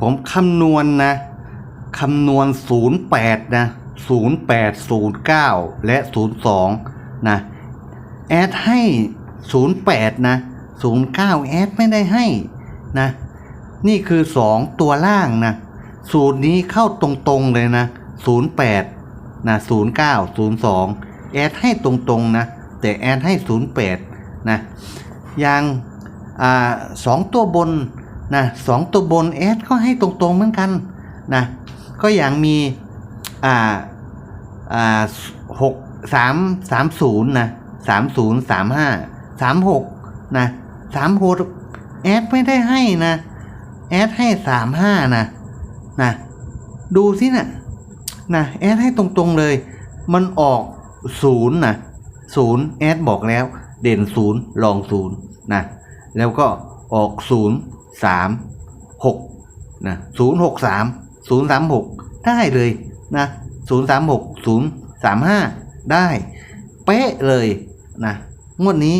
ผมคำนวณนะคำนวณ 08 นะ 08 09 และ 02 นะ แอดให้ 08 นะ 09 แอดไม่ได้ให้นะ นี่คือ 2 ตัวล่างนะ สูตรนี้เข้าตรงๆเลยนะ 08 นะ 09 02 แอดให้ตรงๆนะ แต่แอดให้ 08 นะ อย่างอ่าสองตัวบน นะสองตัวบนแอดก็ให้ตรงๆเหมือนกันนะก็อย่างมีอ่าอ่าหกสามสามศูนย์นะสามศูนย์สามห้าสามหกนะสามหกแอดไม่ได้ให้นะแอดให้สามห้านะนะดูสินะนะแอดให้ตรงๆเลย มันออกศูนย์นะศูนย์แอดบอกแล้ว เด่นศูนย์รองศูนย์นะแล้วก็ออกศูนย์ สามหกนะศูนย์หกสามศูนย์สามหกได้เลยนะศูนย์สามหกศูนย์สามห้าได้ เป๊ะเลยนะงวดนี้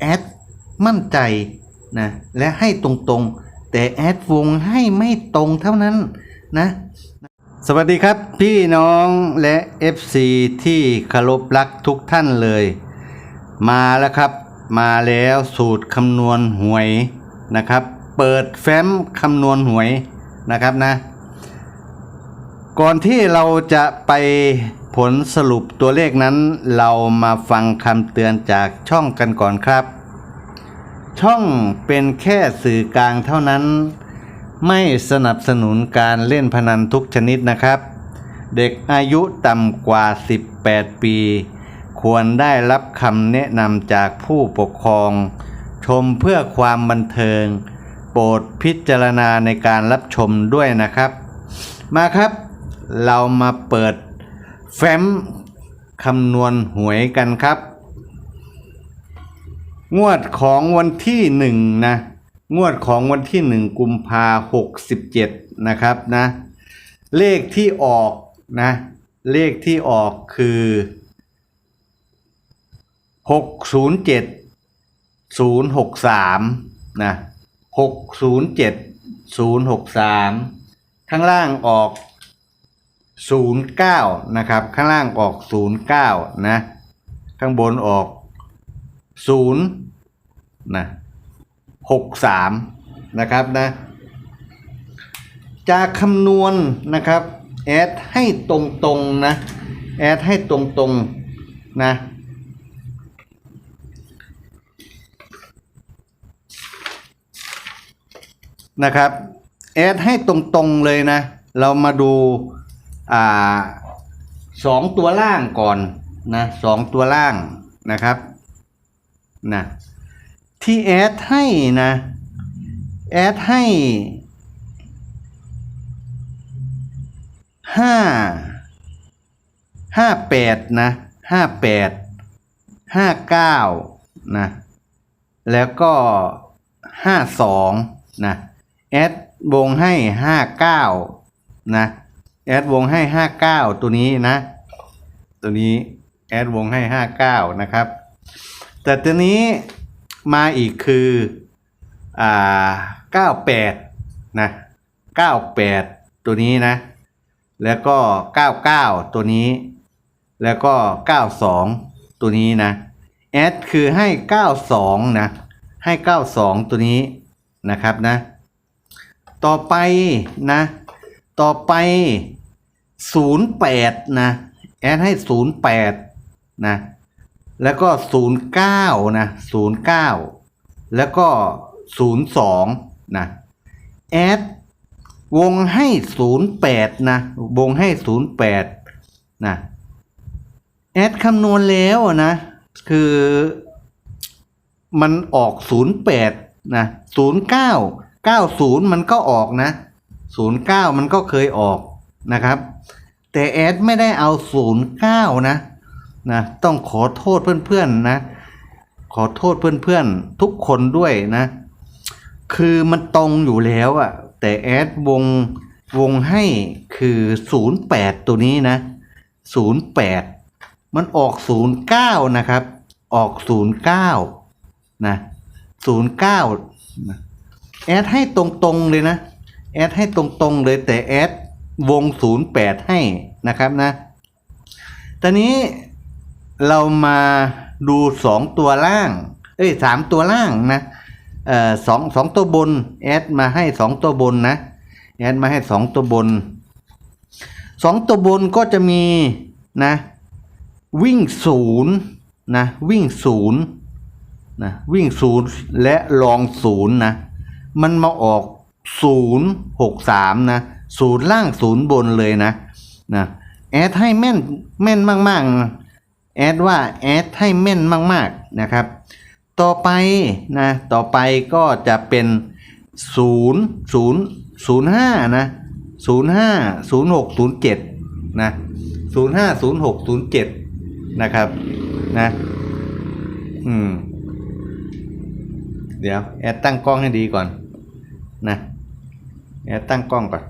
แอดมั่นใจนะและให้ตรงๆ แต่แอดวงให้ไม่ตรงเท่านั้นนะสวัสดีครับพี่น้องและ FC ที่เคารพรักทุกท่านเลย มาแล้วครับ มาแล้วสูตรคำนวณหวยนะครับ เปิดแฟ้มคำนวณหวยนะครับนะ ก่อนที่เราจะไปผลสรุปตัวเลขนั้น เรามาฟังคำเตือนจากช่องกันก่อนครับ ช่องเป็นแค่สื่อกลางเท่านั้น ไม่สนับสนุนการเล่นพนันทุกชนิดนะครับ เด็กอายุต่ำกว่า 18 ปี ควรได้รับคำแนะนำจากผู้ปกครอง ชมเพื่อความบันเทิง ปรดพิจารณาในการรับชมด้วยนะครับ มาครับ เรามาเปิดแฟ้มคำนวณหวยกันครับ งวดของวันที่หนึ่งนะงวดของวันที่หนึ่งกุมภาหกสิบเจ็ดนะครับนะ เลขที่ออกนะ เลขที่ออกคือหกศูนย์เจ็ดศูนย์หกสามนะ หกศูนย์เจ็ดศูนย์หกสามข้างล่างออกศูนย์เก้านะครับ ข้างล่างออกศูนย์เก้านะ ข้างบนออกศูนย์นะหกสามนะครับนะจากคำนวณนะครับ แอดให้ตรงๆนะ แอดให้ตรงๆนะ นะครับแอดให้ตรงๆเลยนะ เรามาดูอ่าสองตัวล่างก่อนนะสองตัวล่างนะครับนะที่แอดให้นะแอดให้ห้าห้าแปดนะห้าแปดห้าเก้านะแล้วก็ห้าสองนะ แอดวงให้ห้าเก้านะแอดวงให้ห้าเก้าตัวนี้นะ ตัวนี้แอดวงให้ห้าเก้านะครับ แต่ตัวนี้มาอีกคืออ่าเก้าแปดนะเก้าแปดตัวนี้นะ แล้วก็เก้าเก้าตัวนี้ แล้วก็เก้าสองตัวนี้นะแอดคือให้เก้าสองนะ ให้เก้าสองตัวนี้นะครับนะ ต่อไปนะ ต่อไปศูนะ แอดให้ศูนะ แล้วก็ศูนะศูนย์เก้าแล้วก็ศูนะ แอดวงให้ศูนะ วงให้ศูนะ แอดคำนวณแล้วนะ คือมันออกศูนะศู นย์เก้าเก้าศูนย์มันก็ออกนะศูนย์เก้ามันก็เคยออกนะครับ แต่แอดไม่ได้เอาศูนะนะต้องขอโทษเพื่อนๆนะ ขอโทษเพื่อนๆ ทุกคนด้วยนะ คือมันตรงอยู่แล้วอะแต่แอดวงวงให้คือศูนย์แปดตัวนี้นะศูนย์แปดมันออกศูนะครับ ออกศูนย์เก้านะศูนย์เก้า แอดให้ตรงๆเลยนะ แอดให้ตรงๆเลยแต่แอดวง 08 ให้นะครับนะ ตอนนี้เรามาดูสองตัวล่าง เอ้ยสามตัวล่างนะเอ่อสองสองตัวบน แอดมาให้สองตัวบนนะ แอดมาให้สองตัวบนสองตัวบนก็จะมีนะ วิ่งศูนย์นะ วิ่งศูนย์นะ วิ่งศูนย์และลองศูนย์นะ มันมาออกศูนย์หกสามนะศูนย์ล่างศูนย์บนเลยนะนะแอดให้แม่นแม่นมากๆนะแอดว่าแอดให้แม่นมากๆนะครับ ต่อไปนะต่อไปก็จะเป็นศูนย์ศูนะศูนย์ห้าศูนะศูนย์ห้าศูนย์หกศูนย์เจ็ดนะครับนะอืม เดี๋ยว แอดตั้งกล้องให้ดีก่อน นะแอดตั้งกล้องก่อน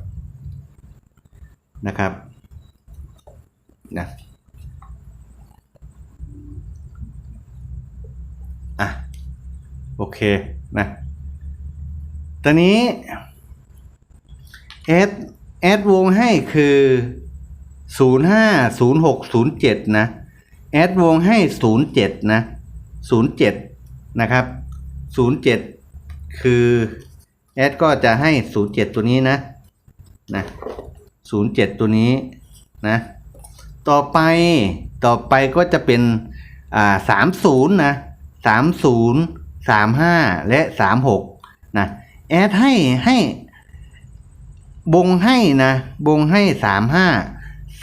นะครับนะอะโอเคนะตอนนี้แอดแอดวงให้คือศูนย์ห้าศูนย์หกศูนย์เจ็ดนะ แอดวงให้ศูนย์เจ็ดนะศูนย์เจ็ดนะครับศูนย์เจ็ดคือ แอดก็จะให้ศูนย์เจ็ดตัวนี้นะนะศูนย์เจ็ดตัวนี้นะต่อไปต่อไปก็จะเป็นอ่าสามศูนย์นะสามศูนย์สามห้าและสามหกนะแอดให้ให้บงให้นะบงให้สามห้า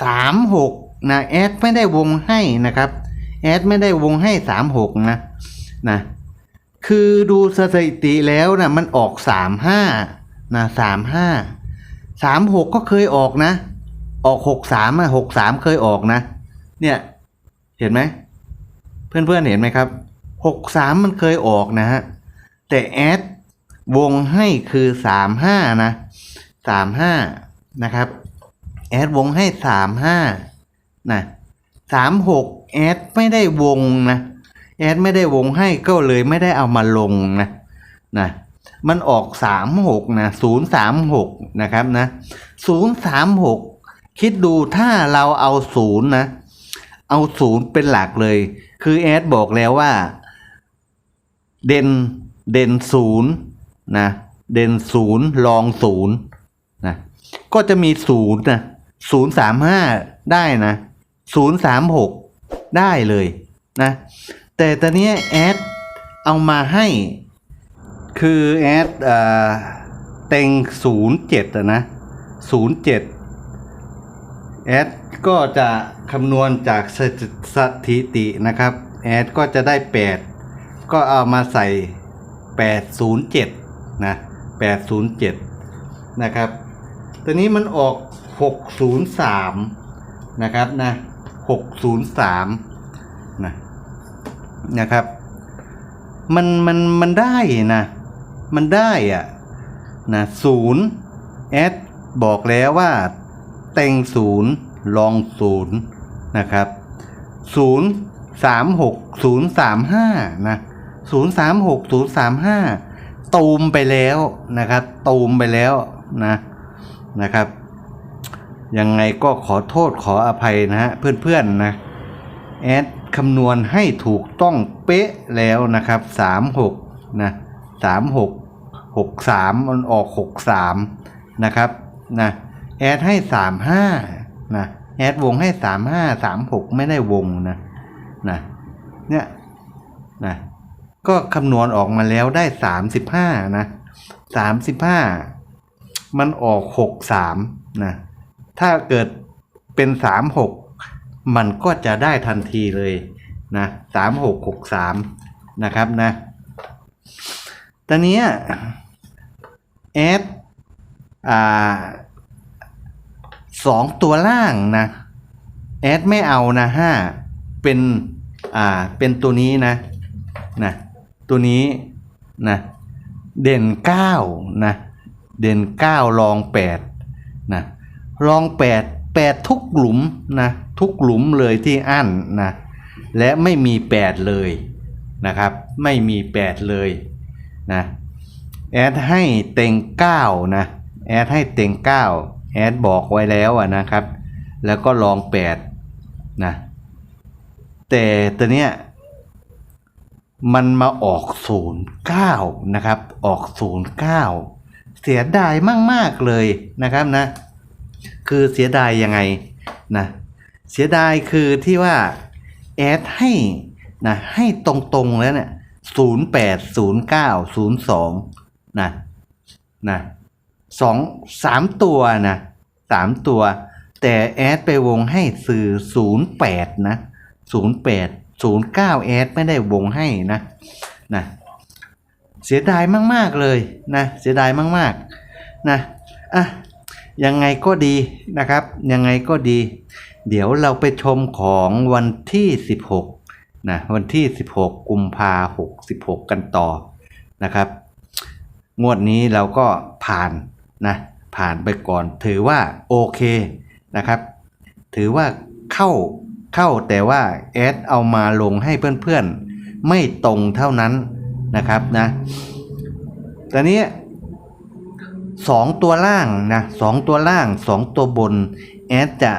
สามหกนะแอดไม่ได้วงให้นะครับแอดไม่ได้วงให้สามหกนะนะ คือดูสถิติแล้วนะมันออกสามห้านะสามห้าสามหกก็เคยออกนะ ออกหกสามอะหกสามเคยออกนะ เนี่ยเห็นไหมเพื่อนๆเห็นไหมครับหกสามมันเคยออกนะฮะแต่แอดวงให้คือสามห้านะสามห้านะครับแอดวงให้สามห้านะสามหกแอดไม่ได้วงนะ แอดไม่ได้วงให้ก็เลยไม่ได้เอามาลงนะนะมันออกสามหกนะศูนย์สามหกนะครับนะศูนย์สามหกคิดดูถ้าเราเอาศูนย์นะเอาศูนย์เป็นหลักเลย คือแอดบอกแล้วว่า เด่นเด่นศูนย์นะเด่นศูนย์ลองศูนย์นะก็จะมีศูนย์นะศูนย์สามห้าได้นะศูนย์สามหกได้เลยนะ แต่ตอนนี้แอดเอามาให้ คือแอดเอ่อเต็งศูนย์เจ็ดนะศูนย์เจ็ดแอดก็จะคำนวณจากสถิสถิตินะครับ แอดก็จะได้แปดก็เอามาใส่แปดศูนย์เจ็ดนะแปดศูนย์เจ็ดนะครับ ตัวนี้มันออกหกศูนย์สามนะครับนะหกศูนย์สามนะ นะครับ มันมันมันได้นะ มันได้อะนะศูนย์แอดบอกแล้วว่า เต็งศูนย์ลองศูนย์นะครับศูนย์สามหกศูนย์สามห้านะศูนย์สามหกศูนย์สามห้าตูมไปแล้วนะครับตูมไปแล้วนะนะครับ ยังไงก็ขอโทษขออภัยนะฮะเพื่อนๆนะแอด คำนวณให้ถูกต้องเป๊ะแล้วนะครับสามหกนะสามหกหกสามมันออกหกสามนะครับนะแอดให้สามห้านะแอดวงให้สามห้าสามหกไม่ได้วงนะนะเนี่ยนะก็คำนวณออกมาแล้วได้สามสิบห้านะสามสิบห้ามันออกหกสามนะถ้าเกิดเป็นสา มันก็จะได้ทันทีเลยนะสามหกหกสามนะครับนะตอนนี้แอดอ่าสองตัวล่างนะแอดไม่เอานะห้าเป็นอ่าเป็นตัวนี้นะนะตัวนี้นะเด่นเก้านะเด่นเก้าลองแปดนะลองแปด แปดทุกหลุมนะทุกหลุมเลยที่อั้นนะและไม่มีแปดเลยนะครับ ไม่มีแปดเลยนะแอดให้เต็งเก้านะแอดให้เต็งเก้าแอดบอกไว้แล้วนะครับ แล้วก็ลองแปดนะแต่ตัวเนี้ยมันมาออกศูนย์เก้านะครับ ออกศูนย์เก้าเสียดายมาก ๆ เลยนะครับนะ คือเสียดายยังไงนะเสียดายคือที่ว่าแอดให้นะให้ตรงๆแล้วเนี่ยศูนย์แปดศูนย์เก้าศูนย์สองนะนะสองสามตัวนะสามตัว แต่แอดไปวงให้สื่อศูนย์แปดนะศูนย์แปดศูนย์เก้าแอดไม่ได้วงให้นะนะเสียดายมากๆเลยนะเสียดายมากๆนะอะ ยังไงก็ดีนะครับ ยังไงก็ดี เดี๋ยวเราไปชมของวันที่ 16นะวันที่ 16 กุมภาหกสิบหกกันต่อนะครับ งวดนี้เราก็ผ่านนะผ่านไปก่อนถือว่าโอเคนะครับ ถือว่าเข้าเข้าแต่ว่าแอดเอามาลงให้เพื่อนๆ ไม่ตรงเท่านั้นนะครับนะตอนนี้ สองตัวล่างนะสองตัวล่างสองตัวบน แอดจะ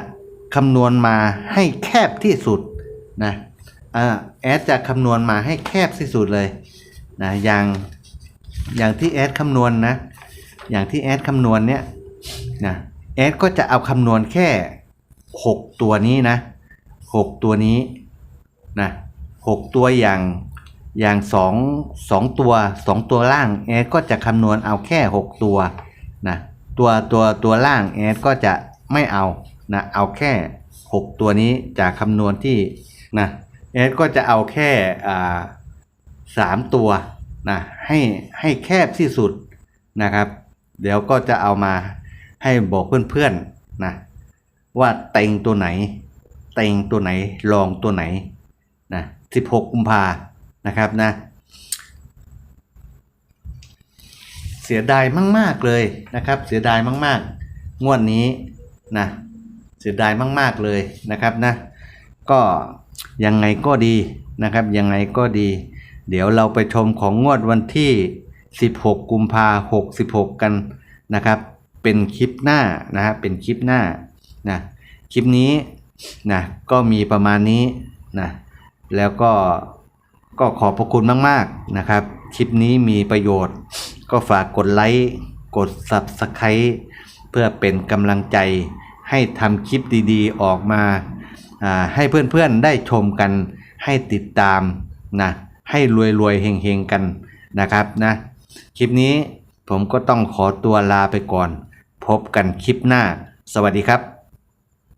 คำนวณมาให้แคบที่สุดนะแอดจะคำนวณมาให้แคบที่สุดเลยนะอย่างอย่างที่แอดคำนวณนะอย่างที่แอดคำนวณเนี่ยนะแอดก็จะเอาคำนวณแค่หกตัวนี้นะหกตัวนี้นะหกตัวอย่างอย่างสองสองตัวสองตัวล่างแอดก็จะคำนวณเอาแค่หกตัว นะตัวตัวตัวล่างแอดก็จะไม่เอานะเอาแค่หกตัวนี้จากคำนวณที่นะแอดก็จะเอาแค่อ่าสามตัวนะให้ให้แคบที่สุดนะครับ เดี๋ยวก็จะเอามาให้บอกเพื่อนๆนะว่าเต็งตัวไหน เต็งตัวไหนลองตัวไหนนะ16กุมภานะครับนะ เสียดายมาก ๆ เลยนะครับ เสียดายมาก ๆ งวดนี้นะเสียดายมาก ๆ เลยนะครับนะก็ยังไงก็ดีนะครับยังไงก็ดี เดี๋ยวเราไปชมของงวดวันที่ 16 กุมภา66กันนะครับ เป็นคลิปหน้านะฮะเป็นคลิปหน้านะคลิปนี้นะก็มีประมาณนี้นะแล้วก็ก็ขอบพระคุณมาก ๆนะครับ คลิปนี้มีประโยชน์ ก็ฝากกดไลค์กด Subscribe เพื่อเป็นกำลังใจให้ทำคลิปดีๆ ออกมาอ่าให้เพื่อนๆได้ชมกันให้ติดตามนะให้รวยๆเฮงๆกันนะครับนะคลิปนี้ผมก็ต้องขอตัวลาไปก่อน พบกันคลิปหน้า สวัสดีครับ